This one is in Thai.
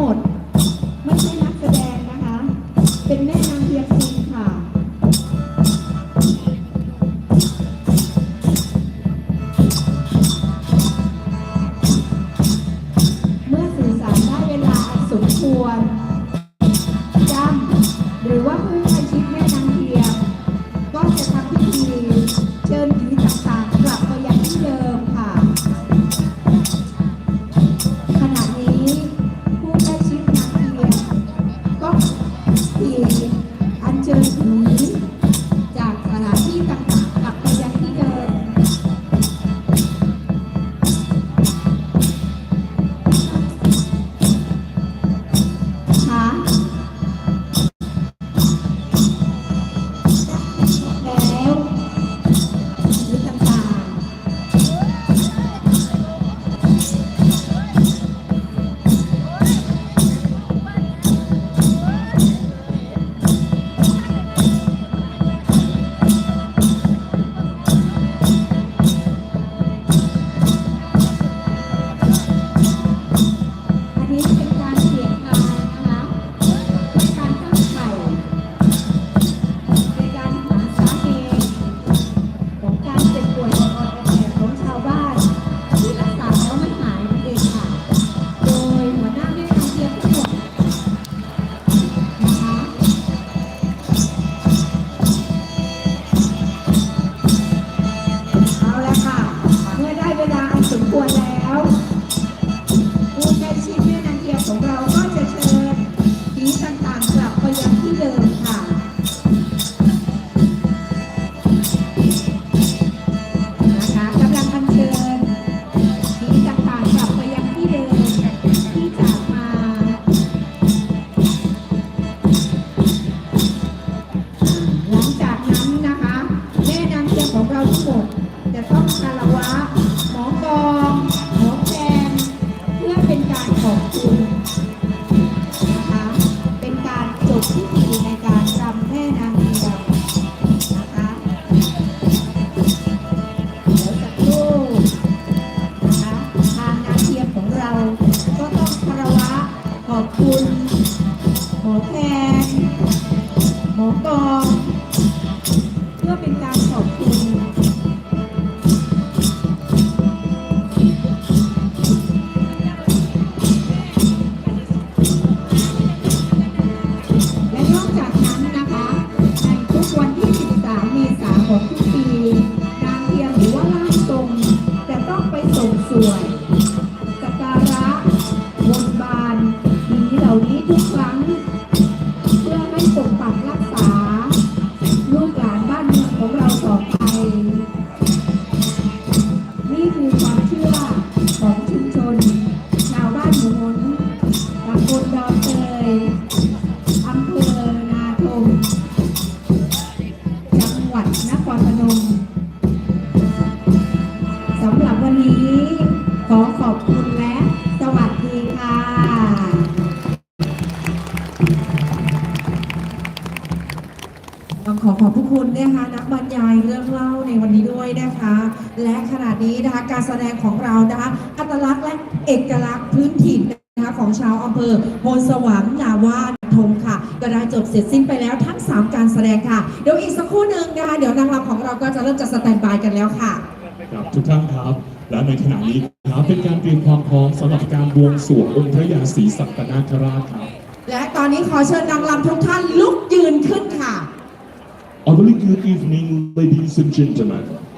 หมด คุณ ความเชื่อของชุมชน ชาวบ้านหมู่มนตำบลดอนเตยอำเภอนาทมจังหวัดนครพนมสำหรับวันนี้ขอขอบคุณและ ต้องขอขอบพระคุณนะคะนักบรรยายเรื่องเล่าในวันนี้ด้วยนะคะ และขณะนี้นะคะการแสดงของเรานะคะอัตลักษณ์และเอกลักษณ์พื้นถิ่นนะคะของชาวอำเภอโพนสวรรค์นาวาทมค่ะก็ได้จบเสร็จสิ้นไปแล้วทั้ง 3 การแสดงค่ะ เดี๋ยวอีกสักครู่หนึ่งนะคะเดี๋ยวนางรำของเราก็จะเริ่มจะสแตนบายกันแล้วค่ะครับทุกท่านครับและในขณะนี้ครับเป็นการเตรียมความพร้อมสำหรับการบวงสรวงองค์พระยาศรีสัตนาคราชครับและตอนนี้ขอเชิญนางรำทุกท่านลุกยืนขึ้นค่ะ Good evening ladies and gentlemen